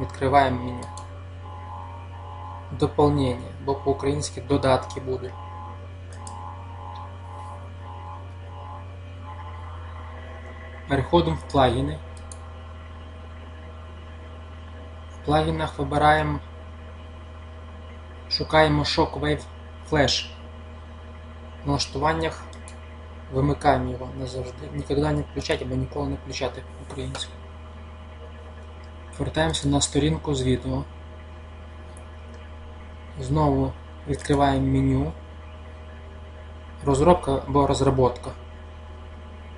Відкриваємо меню. Доповнення, бо по-українськи додатки будуть. Переходимо в плагіни. В плагінах вибираємо, шукаємо Shockwave Flash. В налаштуваннях вимикаємо його назавжди. Ніколи не включати або ніколи не включати українську. Повертаємося на сторінку з відео. Знову відкриваємо меню. Розробка або розработка.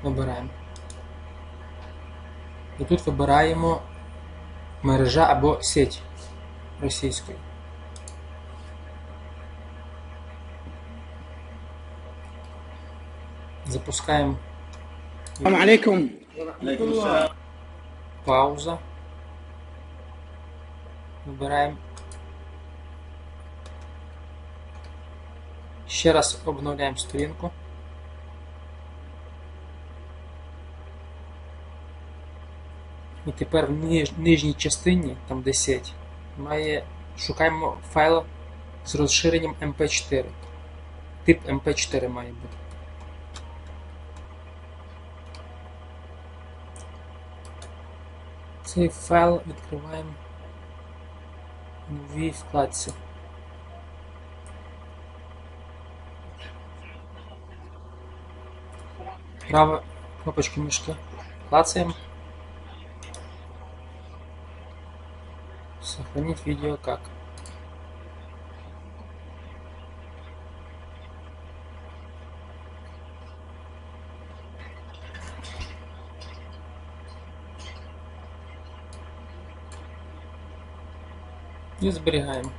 Вибираємо. І тут вибираємо мережа або сеть російської. Запускаємо. Пауза. Вибираємо. Ще раз обновляємо сторінку. І тепер в ниж- нижній частині, там де сеть, має, шукаємо файл з розширенням MP4. Тип MP4 має бути. Цей файл відкриваємо новій вкладці. Права кнопочку мишки клацаем. Сохранить видео как. І зберігаємо.